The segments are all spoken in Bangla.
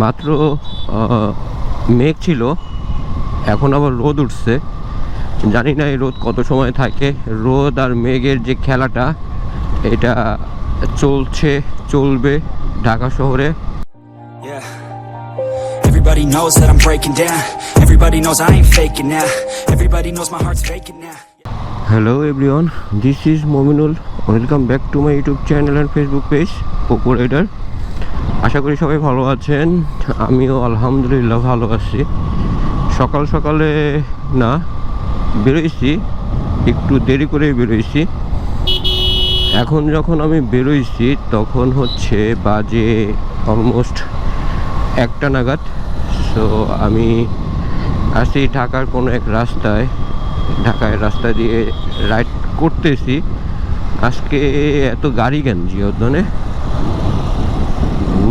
মাত্র মেঘ ছিল এখন আবার রোদ উঠছে জানি না এই রোদ কত সময় থাকে রোদ আর মেঘের যে খেলাটা এটা চলছে চলবে ঢাকা শহরে Yeah. Everybody knows that I'm breaking down. Everybody knows I ain't faking now. Everybody knows my heart's vacant now. Hello everyone this is Mominul welcome back to my YouTube channel and Facebook page Poco rider আশা করি সবাই ভালো আছেন। আমিও আলহামদুলিল্লাহ ভালো আছি। সকাল সকালে, না, বেরোইছি। একটু দেরি করে বেরোইছি। এখন যখন আমি বেরোইছি, তখন হচ্ছে বাজে অলমোস্ট একটা নাগাদ। সো আমি আসি ঢাকার কোনো এক রাস্তায়। ঢাকায় রাস্তা দিয়ে রাইড করতেছি। আজকে এত গাড়ি কেন জিওদনে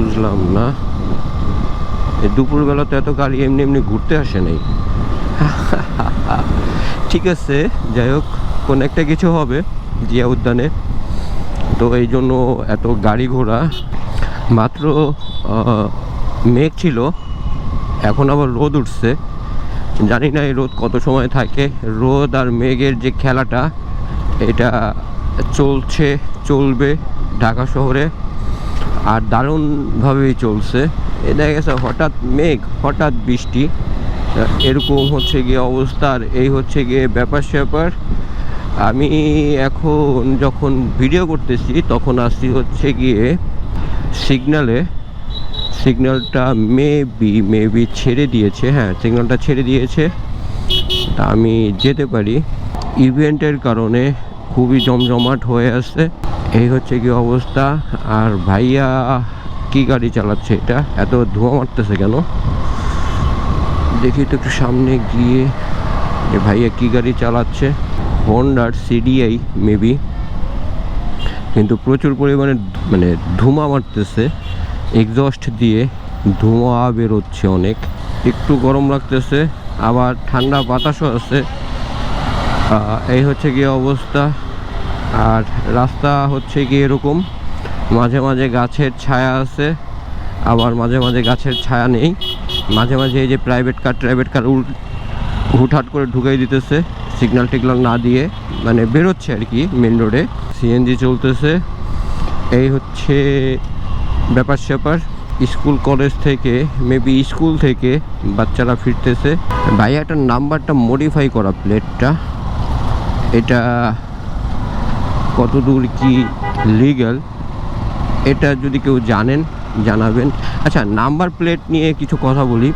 বুঝলাম না। দুপুরবেলা তো এত গাড়ি এমনি এমনি ঘুরতে আসে নাই। ঠিক আছে, যাই হোক কোন একটা কিছু হবে জিয়া উদ্যানে। তো এই জন্য এত গাড়ি ঘোড়া। মাত্র মেঘ ছিল, এখন আবার রোদ উঠছে। জানি না এই রোদ কত সময় থাকে। রোদ আর মেঘের যে খেলাটা, এটা চলছে, চলবে ঢাকা শহরে। আর দারুণভাবেই চলছে। এ দেখা গেছে হঠাৎ মেঘ, হঠাৎ বৃষ্টি। এরকম হচ্ছে গিয়ে অবস্থা। আর এই হচ্ছে গিয়ে ব্যাপার স্যাপার। আমি এখন যখন ভিডিও করতেছি, তখন আসছি হচ্ছে গিয়ে সিগনালে। সিগন্যালটা মেবি মেবি ছেড়ে দিয়েছে। হ্যাঁ সিগন্যালটা ছেড়ে দিয়েছে। তা আমি যেতে পারি। ইভেন্টের কারণে খুবই জমজমাট হয়ে আছে। এই হচ্ছে কি অবস্থা? আর ভাইয়া কি গাড়ি চালাচ্ছে এটা? এত ধোঁয়া মারতেছে কেন? দেখি তো একটু সামনে গিয়ে এ ভাইয়া কি গাড়ি চালাচ্ছে। হন্ডার সিডিআই মেবি কিন্তু প্রচুর পরিমাণে মানে ধুমা মারতেছে। এক্সস্ট দিয়ে ধোঁয়া বেরোচ্ছে অনেক। একটু গরম লাগতেছে, আবার ঠান্ডা বাতাসও আছে। এই হচ্ছে গিয়ে অবস্থা। আর রাস্তা হচ্ছে গিয়ে এরকম। মাঝে মাঝে গাছের ছায়া আছে, আবার মাঝে মাঝে গাছের ছায়া নেই। মাঝে মাঝে এই যে প্রাইভেট কার প্রাইভেট কার উল হুটহাট করে ঢুকাই দিতেছে সিগন্যাল টিগনাল না দিয়ে মানে বেরোচ্ছে আর কি মেন রোডে সিএনজি চলতেছে। এই হচ্ছে ব্যাপার স্যাপার, স্কুল কলেজ থেকে মেবি স্কুল থেকে বাচ্চারা ফিরতেছে। ভাইয়াটার নাম্বারটা মডিফাই করা প্লেটটা এটা কতদূর কি লিগ্যাল এটা যদি কেউ জানেন, জানাবেন। আচ্ছা নাম্বার প্লেট নিয়ে কিছু কথা বলি।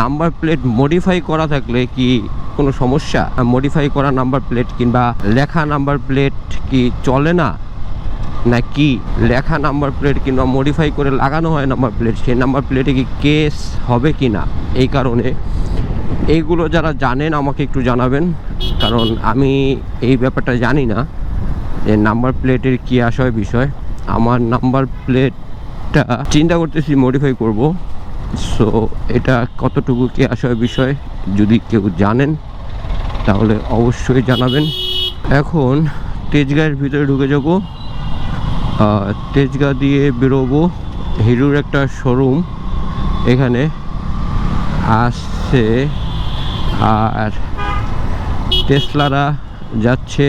নাম্বার প্লেট মডিফাই করা থাকলে কি কোনো সমস্যা? মডিফাই করা নাম্বার প্লেট কিংবা লেখা নাম্বার প্লেট কি চলে না? নাকি লেখা নাম্বার প্লেট কিংবা মডিফাই করে লাগানো হয় নাম্বার প্লেট সেই নাম্বার প্লেটে কি কেস হবে কি না? এই কারণে এইগুলো যারা জানেন আমাকে একটু জানাবেন। কারণ আমি এই ব্যাপারটা জানি না। যে নাম্বার প্লেটের কী আসয় বিষয়, আমার নাম্বার প্লেটটা চিন্তা করতেছি মডিফাই করব। সো এটা কতটুকু কি আসয় বিষয় যদি কেউ জানেন, তাহলে অবশ্যই জানাবেন। এখন তেজগাঁয়ের ভিতরে ঢুকে যাব। তেজগাঁ দিয়ে বেরোবো, হিরোর একটা শোরুম এখানে আসছে আর টেসলারা যাচ্ছে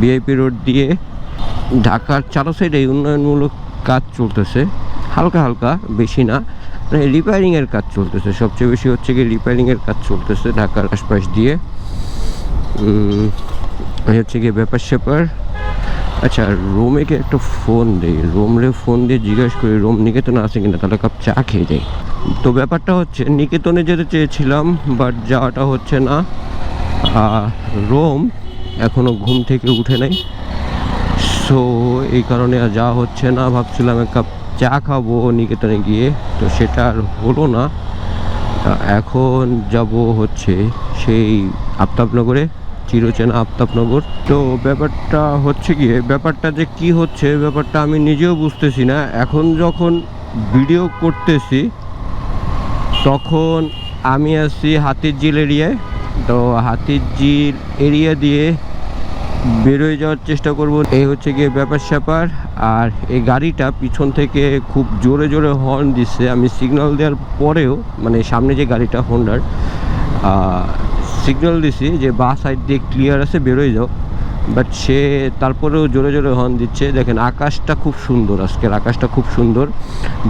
বিআইপি রোড দিয়ে ঢাকার চারো সাইডে উন্নয়নমূলক কাজ চলতেছে। হালকা হালকা, বেশি না। মানে রিপেয়ারিংয়ের কাজ চলতেছে। সবচেয়ে বেশি হচ্ছে কি রিপেয়ারিংয়ের কাজ চলতেছে ঢাকার আশপাশ দিয়ে। হচ্ছে গিয়ে ব্যাপার স্যাপার। আচ্ছা রোমেকে একটা ফোন দেই। রোমরে ফোন দিয়ে জিজ্ঞাসা করি, রোম নিকেতনে আছে কিনা? তাহলে কাপ চা খেয়ে যাই। তো ব্যাপারটা হচ্ছে, নিকেতনে যেতে চেয়েছিলাম বাট যাওয়াটা হচ্ছে না। রোম এখনও ঘুম থেকে উঠে নাই। সো এই কারণে আর যাওয়া হচ্ছে না। ভাবছিলাম এক কাপ চা খাব নিকেতনে গিয়ে। তো সেটা আর হলো না। এখন যাব হচ্ছে সেই আফতাবনগরে, চিরচেনা আফতাবনগর। তো ব্যাপারটা হচ্ছে গিয়ে ব্যাপারটা যে কি হচ্ছে, ব্যাপারটা আমি নিজেও বুঝতেছি না। এখন যখন ভিডিও করতেছি, তখন আমি আছি হাতির ঝিল এরিয়ায় তো হাতির ঝিল এরিয়া দিয়ে বেরোয় যাওয়ার চেষ্টা করব। এই হচ্ছে গিয়ে ব্যাপার স্যাপার। আর এই গাড়িটা পিছন থেকে খুব জোরে জোরে হর্ন দিচ্ছে। আমি সিগন্যাল দেওয়ার পরেও মানে সামনে যে গাড়িটা হোন্ডার সিগন্যাল দিছি যে বা সাইড দিয়ে ক্লিয়ার আছে, বেরোয় যাও। বাট সে তারপরেও জোরে জোরে হর্ন দিচ্ছে। দেখেন আকাশটা খুব সুন্দর আজকের, আকাশটা খুব সুন্দর।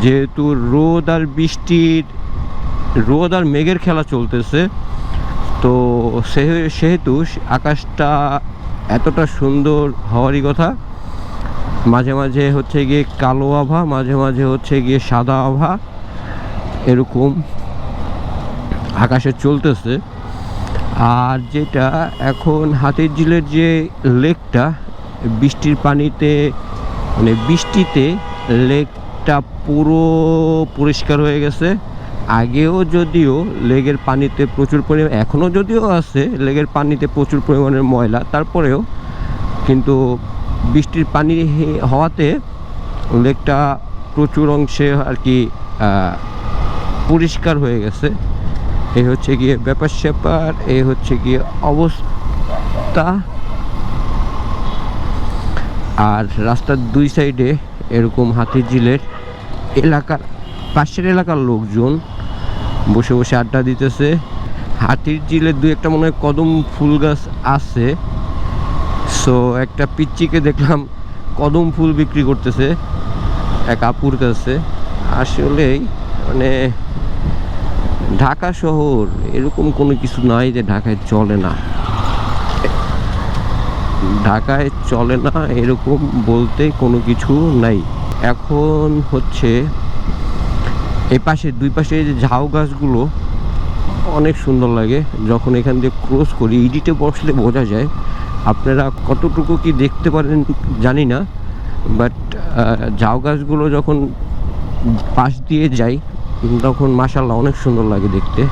যেহেতু রোদ আর বৃষ্টির, রোদ আর মেঘের খেলা চলতেছে তো সেহেতু আকাশটা এতটা সুন্দর হওয়ারই কথা। মাঝে মাঝে হচ্ছে গিয়ে কালো আভা, মাঝে মাঝে হচ্ছে গিয়ে সাদা আভা এরকম আকাশে চলতেছে। আর যেটা এখন হাতির ঝিলের যে লেকটা, বৃষ্টির পানিতে মানে বৃষ্টিতে লেকটা পুরো পরিষ্কার হয়ে গেছে। আগেও যদিও লেগের পানিতে প্রচুর পরিমাণ, এখনও যদিও আছে, লেগের পানিতে প্রচুর পরিমাণের ময়লা, তারপরেও কিন্তু বৃষ্টির পানি হওয়াতে লেকটা প্রচুর অংশে আর কি পরিষ্কার হয়ে গেছে। এই হচ্ছে গিয়ে ব্যাপার স্যাপার এই হচ্ছে গিয়ে অবস্থা। আর রাস্তার দুই সাইডে এরকম হাতির ঝিলের এলাকার, পাশের এলাকার লোকজন বসে বসে আড্ডা দিতেছে। হাতির ঝিলের দু একটা মনে হয় কদম ফুল গাছ আছে। সো একটা পিচ্চিকে দেখলাম কদম ফুল বিক্রি করতেছে এক আপুর কাছে। আসলেই মানে ঢাকা শহর, এরকম কোনো কিছু নাই যে ঢাকায় চলে না। ঢাকায় চলে না, এরকম বলতে কোনো কিছু নাই। এখন হচ্ছে এই পাশে, দুই পাশে যে ঝাউ গাছগুলো, অনেক সুন্দর লাগে। যখন এখান দিয়ে ক্রস করি ইডিটে বসলে বোঝা যায়। আপনারা কতটুকু কি দেখতে পারেন জানি না বাট ঝাউ গাছগুলো যখন পাশ দিয়ে যাই, তখন মাসাল্লাহ অনেক সুন্দর লাগে দেখতে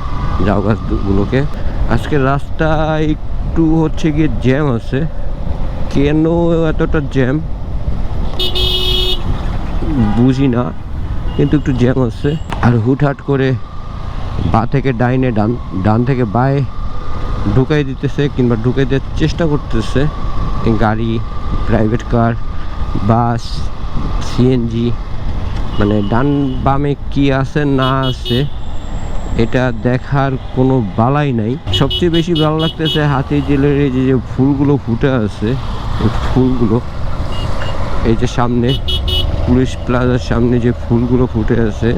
ঝাউ গাছগুলোকে। আজকে রাস্তা একটু হচ্ছে গিয়ে জ্যাম আছে। কেন এতটা জ্যাম বুঝি না কিন্তু একটু জ্যাম হচ্ছে। আর হুটহাট করে বা থেকে ডাইনে ডান ডান থেকে বায়ে ঢুকাই দিতেছে কিংবা ঢুকাই দেওয়ার চেষ্টা করতেছে। গাড়ি প্রাইভেট কার বাস সিএনজি মানে ডান বামে কি আছে, না আছে, এটা দেখার কোনো বালাই নাই। সবচেয়ে বেশি ভালো লাগতেছে হাতি জেলের এই যে ফুলগুলো ফুটে আছে ফুলগুলো, এই যে সামনে পুলিশ প্লাজার সামনে যে ফুলগুলো ফুটে আছে,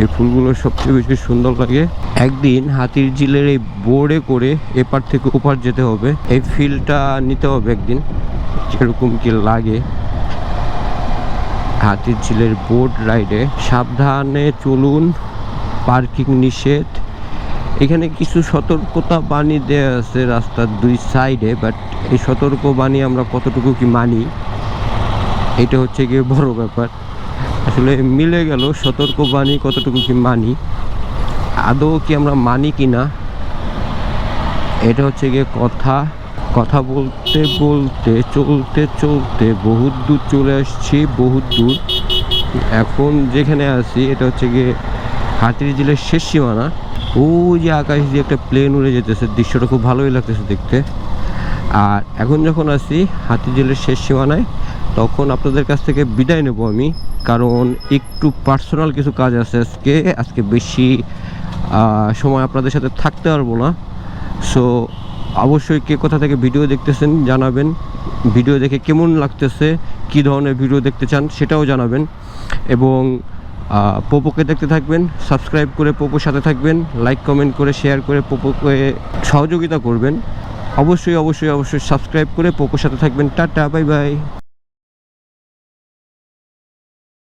এই ফুলগুলো সবচেয়ে বেশি সুন্দর লাগে। একদিন হাতির ঝিলের এই বোর্ডে করে এপার থেকে ওপার যেতে হবে। এই ফিলটা নিতে হবে একদিন, যেরকম কি লাগে। হাতির ঝিলের বোট রাইডে সাবধানে চলুন, পার্কিং নিষেধ। এখানে কিছু সতর্কতা বাণী দেওয়া আছে রাস্তার দুই সাইডে, বাট এই সতর্ক বাণী আমরা কতটুকু কি মানি এটা হচ্ছে গিয়ে বড় ব্যাপার। আসলে মিলে গেল সতর্ক বাণী, কতটুকু কি মানি। আদৌ কি আমরা মানি কি না এটা হচ্ছে গিয়ে কথা। কথা বলতে বলতে, চলতে চলতে বহুত দূর চলে আসছি, বহুত দূর। এখন যেখানে আছি, এটা হচ্ছে গিয়ে হাতির জেলের শেষ সীমানা। ওই যে আকাশ দিয়ে একটা প্লেন উড়ে যেতেছে, দৃশ্যটা খুব ভালোই লাগতেছে দেখতে। আর এখন যখন আসি হাতি জেলের শেষ সীমানায় তখন আপনাদের কাছ থেকে বিদায় নেব আমি, কারণ একটু পার্সোনাল কিছু কাজ আছে আজকে আজকে বেশি সময় আপনাদের সাথে থাকতে পারব না। সো অবশ্যই কে কোথা থেকে ভিডিও দেখতেছেন জানাবেন ভিডিও দেখে কেমন লাগতেছে, কী ধরনের ভিডিও দেখতে চান সেটাও জানাবেন। এবং পোপোকে দেখতে থাকবেন সাবস্ক্রাইব করে পোপোর সাথে থাকবেন লাইক কমেন্ট করে শেয়ার করে পোপোকে সহযোগিতা করবেন। অবশ্যই অবশ্যই অবশ্যই সাবস্ক্রাইব করে পোপোর সাথে থাকবেন। Tata bye bye